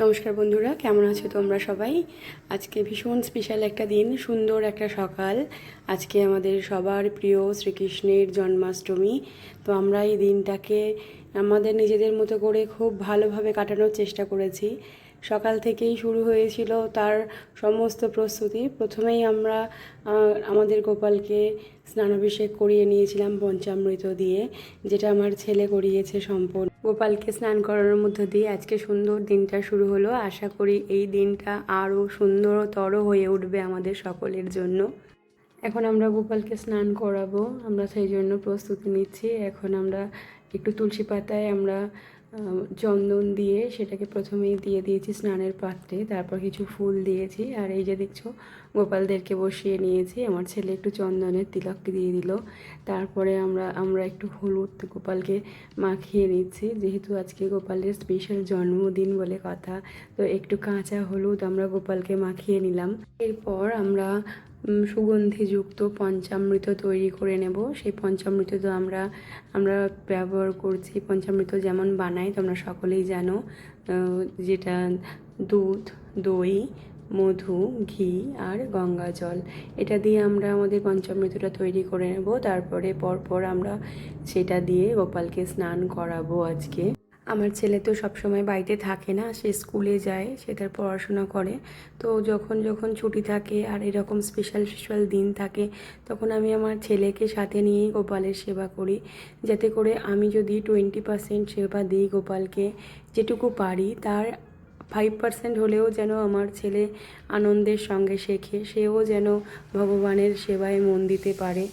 নমস্কার বন্ধুরা, কেমন আছো তোমরা সবাই? আজকে ভীষণ স্পেশাল একটা দিন, সুন্দর একটা সকাল। আজকে আমাদের সবার প্রিয় শ্রীকৃষ্ণের জন্মাষ্টমী। তো আমরা এই দিনটাকে আমাদের নিজেদের মতো করে খুব ভালোভাবে কাটানোর চেষ্টা করেছি। সকাল থেকেই শুরু হয়েছিল তার সমস্ত প্রস্তুতি। প্রথমেই আমরা আমাদের গোপালকে স্নানাভিষেক করিয়ে নিয়েছিলাম পঞ্চামৃত দিয়ে, যেটা আমার ছেলে করিয়েছে সম্পূর্ণ। গোপালকে স্নান করানোর মধ্য দিয়ে আজকে সুন্দর দিনটা শুরু হলো। আশা করি এই দিনটা আরও সুন্দরতর হয়ে উঠবে আমাদের সকলের জন্য। এখন আমরা গোপালকে স্নান করাবো, আমরা সেই জন্য প্রস্তুতি নিচ্ছি। এখন আমরা একটু তুলসী পাতায় আমরা চন্দন দিয়ে সেটাকে প্রথমেই দিয়ে দিয়েছি স্নানের পাত্রে, তারপর কিছু ফুল দিয়েছি। আর এই যে দেখছ, গোপালদেরকে বসিয়ে নিয়েছি। আমার ছেলে একটু চন্দনের তিলক দিয়ে দিল। তারপরে আমরা আমরা একটু হলুদ গোপালকে মাখিয়ে নিচ্ছি। যেহেতু আজকে গোপালের স্পেশাল জন্মদিন বলে কথা, তো একটু কাঁচা হলুদ আমরা গোপালকে মাখিয়ে নিলাম। এরপর আমরা সুগন্ধিযুক্ত পঞ্চামৃত তৈরি করে নেব। সেই পঞ্চামৃত তো আমরা আমরা ব্যবহার করছি। পঞ্চামৃত যেমন বানাই, তোমরা সকলেই জানো যেটা দুধ, দই, মধু, ঘি আর গঙ্গা জল। এটা দিয়ে আমরা আমাদের পঞ্চামৃতটা তৈরি করে নেব। তারপরে পরপর আমরা সেটা দিয়ে গোপালকে স্নান করাবো আজকে। আমার ছেলে তো সবসময় বাড়িতে থাকে না, সে স্কুলে যায়, সে তার পড়াশোনা করে। তো যখন যখন ছুটি থাকে আর এরকম স্পেশাল স্পেশাল দিন থাকে, তখন আমি আমার ছেলেকে সাথে নিয়েই গোপালের সেবা করি। যাতে করে আমি যদি টোয়েন্টি পার্সেন্ট সেবা দিই গোপালকে, যেটুকু পারি, তার ফাইভ পার্সেন্ট হলেও যেন আমার ছেলে আনন্দের সঙ্গে শেখে, সেও যেন ভগবানের সেবায় মন দিতে পারে।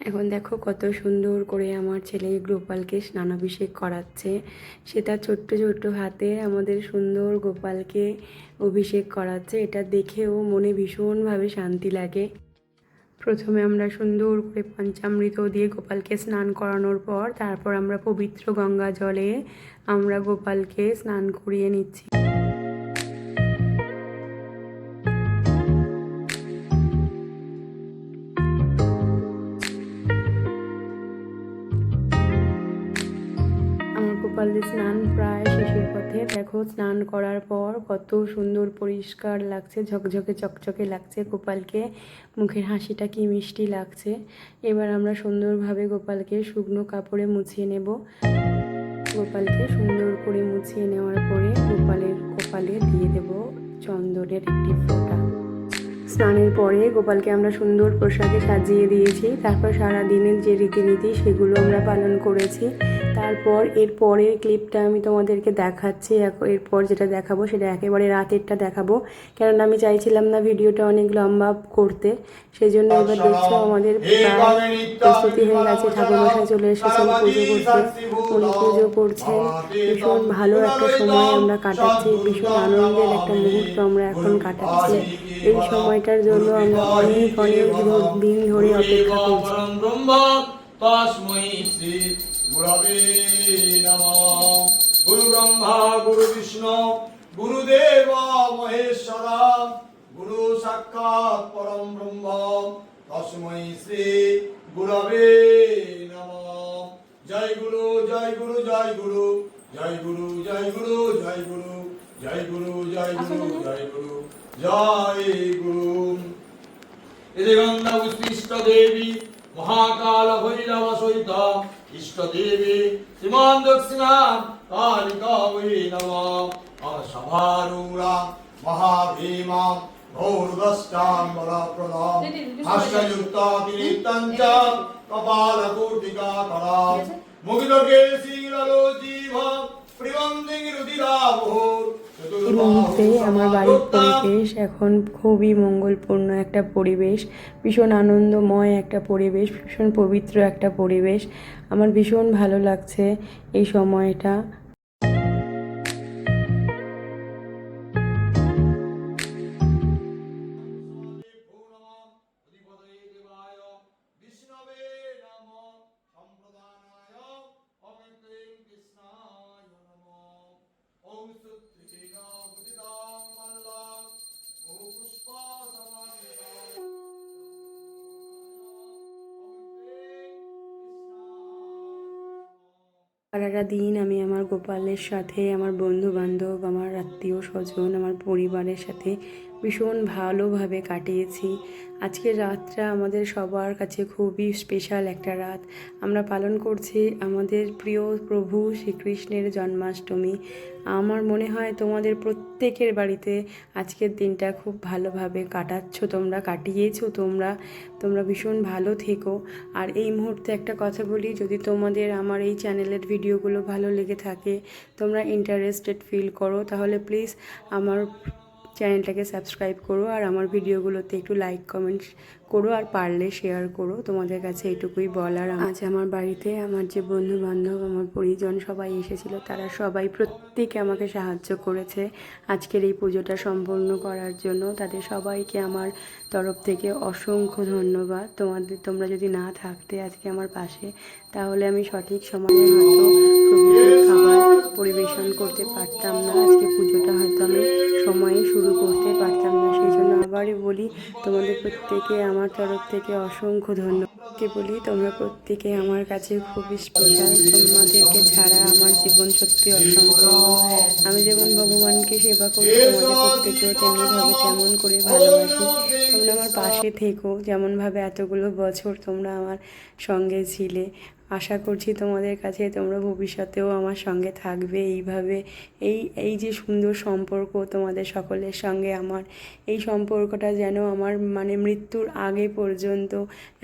এখন দেখো কত সুন্দর করে আমার ছেলে গোপালকে স্নানাভিষেক করাচ্ছে। সে তার ছোট্ট ছোট্ট হাতে আমাদের সুন্দর গোপালকে অভিষেক করাচ্ছে। এটা দেখেও মনে ভীষণভাবে শান্তি লাগে। প্রথমে আমরা সুন্দর করে পঞ্চামৃত দিয়ে গোপালকে স্নান করানোর পর তারপর আমরা পবিত্র গঙ্গা জলে আমরা গোপালকে স্নান করিয়ে নিচ্ছি। প্রায় শেষের পথে দেখো, স্নান করার পর কত সুন্দর পরিষ্কার লাগছে, ঝকঝকে, চকচকে লাগছে গোপালকে। মুখের হাসিটা কি মিষ্টি লাগছে। এবার আমরা সুন্দরভাবে গোপালকে শুকনো কাপড়ে মুছিয়ে নেব। গোপালকে সুন্দর করে মুছিয়ে নেওয়ার পরে গোপালের কপালে দিয়ে দেব চন্দনের একটি ফোঁটা। স্নানের পরে গোপালকে আমরা সুন্দর পোশাকে সাজিয়ে দিয়েছি। তারপর সারা দিনের যে রীতিনীতি, সেগুলো আমরা পালন করেছি। তারপর এর পরের ক্লিপটা আমি তোমাদেরকে দেখাচ্ছি। এরপর যেটা দেখাবো সেটা একেবারে রাতেরটা দেখাবো। কেননা আমি চাইছিলাম না ভিডিওটা অনেক লম্বা করতে। সেই জন্য এবার দেখছ আমাদের প্রস্তুতি হয়ে গেছে। ঠাকুরমশাই চলে এসেছেন পুজো করতে। উনি পুজো করছেন। ভীষণ ভালো একটা সময় আমরা কাটাচ্ছি। ভীষণ আনন্দের একটা মুহূর্ত আমরা এখন কাটাচ্ছি। এই সময়টার জন্য আমরা অনেক অনেক দিন ধরে অপেক্ষা করছি। গুরবে নমঃ। গুরু ব্রহ্মা গুরু বিষ্ণু গুরুদেব মহেশ্বর। গুরু সাক্ষাৎ পরম ব্রহ্ম। তস্मै শ্রী গুরবে নমঃ। জয় গুরু জয় গুরু জয় গুরু। জয় গুরু জয় গুরু জয় গুরু। জয় গুরু জয় গুরু জয় গুরু। জয় গুরু। এদিগন্ধ ইষ্ট দেবী মহাকাল ভৈরব সহিত ইষ্টদেবী শ্রীমান দক্ষিণাম কালিকাবৈ নম অসভারূঢ়া মহাভীমা ঘোরদষ্টাম বলপ্রদাম হাস্যযুক্তা বিলিপ্তাং চ কপালকূর্তিকা করাম মুগিলকে শীললো জীব প্রিবন্দিং রুদিরা এই আমার বাড়ির পরিবেশ এখন খুবই মঙ্গলপূর্ণ একটা পরিবেশ ভীষণ আনন্দময় একটা পরিবেশ ভীষণ পবিত্র একটা পরিবেশ আমার ভীষণ ভালো লাগছে এই সময়টা সারাটা দিন আমি আমার গোপালের সাথে, আমার বন্ধু বান্ধব আমার আত্মীয় স্বজন আমার পরিবারের সাথে ভীষণ ভালোভাবে কাটিয়েছি। আজকের রাতটা আমাদের সবার কাছে খুবই স্পেশাল একটা রাত। আমরা পালন করছি আমাদের প্রিয় প্রভু শ্রীকৃষ্ণের জন্মাষ্টমী। আমার মনে হয় তোমাদের প্রত্যেকের বাড়িতে আজকের দিনটা খুব ভালোভাবে কাটাচ্ছ, তোমরা কাটিয়েছো, তোমরা তোমরা ভীষণ ভালো থেকো। আর এই মুহূর্তে একটা কথা বলি, যদি তোমাদের আমার এই চ্যানেলের ভিডিওগুলো ভালো লেগে থাকে, তোমরা ইন্টারেস্টেড ফিল করো, তাহলে প্লিজ আমার চ্যানেলটাকে সাবস্ক্রাইব করো আর আমার ভিডিওগুলোতে একটু লাইক কমেন্ট করো আর পারলে শেয়ার করো। তোমাদের কাছে এটুকুই বলার আজ আমার বাড়িতে আমার যে বন্ধু বান্ধব আমার পরিজন সবাই এসেছিল, তারা সবাই প্রত্যেকে আমাকে সাহায্য করেছে আজকের এই পুজোটা সম্পন্ন করার জন্য। তাদের সবাইকে আমার তরফ থেকে অসংখ্য ধন্যবাদ। তোমাদের, তোমরা যদি না থাকতে আজকে আমার পাশে, তাহলে আমি সঠিক সময়ে হয়তো খাবার পরিবেশন করতে পারতাম না। আজকে পুজোটা হয়তো আমি সেই আবারই বলি, তোমাদের প্রত্যেকে আমার তরফ থেকে অসংখ্য ধন্যবাদকে বলি, তোমরা প্রত্যেকে আমার কাছে খুবই স্পেশাল তোমাদেরকে ছাড়া আমার জীবন সত্যি অসম্পূর্ণ আমি যেমন ভগবানকে সেবা করি, তোমাদের প্রত্যেকেও তেমনিভাবে তেমন করে ভালোবাসি। তোমরা আমার পাশে থেকো, যেমনভাবে এতগুলো বছর তোমরা আমার সঙ্গে ছিলে। আশা করছি তোমাদের কাছে তোমরা ভবিষ্যতেও আমার সঙ্গে থাকবে এইভাবে। এই এই যে সুন্দর সম্পর্ক তোমাদের সকলের সঙ্গে আমার, এই সম্পর্কটা যেন আমার মানে মৃত্যুর আগে পর্যন্ত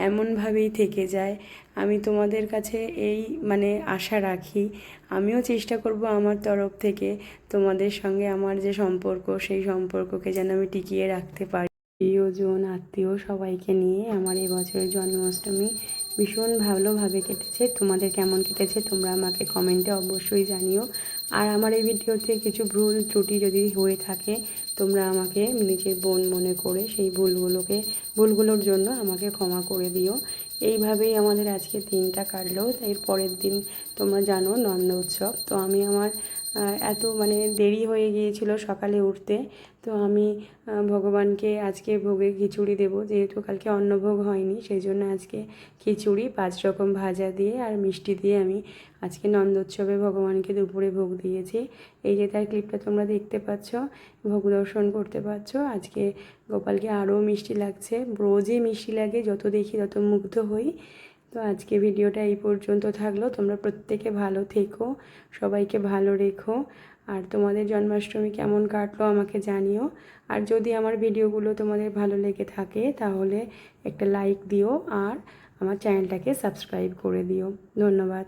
এমনভাবেই থেকে যায়। আমি তোমাদের কাছে এই মানে আশা রাখি। আমিও চেষ্টা করব আমার তরফ থেকে তোমাদের সঙ্গে আমার যে সম্পর্ক, সেই সম্পর্ককে যেন আমি টিকিয়ে রাখতে পারি। প্রিয়জন, আত্মীয় সবাইকে নিয়ে আমার এই বছরের জন্মাষ্টমী ভীষণ ভালোভাবে কেটেছে। তোমাদের কেমন কেটেছে তোমরা আমাকে কমেন্টে অবশ্যই জানিও। আর আমার এই ভিডিওতে কিছু ভুল ত্রুটি যদি হয়ে থাকে, তোমরা আমাকে নিজের বোন মনে করে সেই ভুলগুলোকে, ভুলগুলোর জন্য আমাকে ক্ষমা করে দিও। এইভাবেই আমাদের আজকে দিনটা কাটলো। এর পরের দিন তোমরা জানো নন্দ উৎসব। তো আমি আমার এত মানে দেরি হয়ে গিয়েছিল সকালে উঠতে। তো আমি ভগবানকে আজকে ভোগে খিচুড়ি দেবো। যেহেতু কালকে অন্নভোগ হয়নি, সেই জন্য আজকে খিচুড়ি, পাঁচ রকম ভাজা দিয়ে আর মিষ্টি দিয়ে আমি আজকে নন্দোৎসবে ভগবানকে দুপুরে ভোগ দিয়েছি। এই যে তার ক্লিপটা তোমরা দেখতে পাচ্ছ, ভোগ দর্শন করতে পারছ আজকে গোপালকে আরও মিষ্টি লাগছে। রোজই মিষ্টি লাগে, যত দেখি তত মুগ্ধ হই। তো আজকে ভিডিওটা এই পর্যন্ত থাকল। তোমরা প্রত্যেকে ভালো থেকো, সবাইকে ভালো রেখো। আর তোমাদের জন্মাষ্টমী কেমন কাটলো আমাকে জানিও। আর যদি আমার ভিডিওগুলো তোমাদের ভালো লেগে থাকে, তাহলে একটা লাইক দিও আর আমার চ্যানেলটাকে সাবস্ক্রাইব করে দিও। ধন্যবাদ।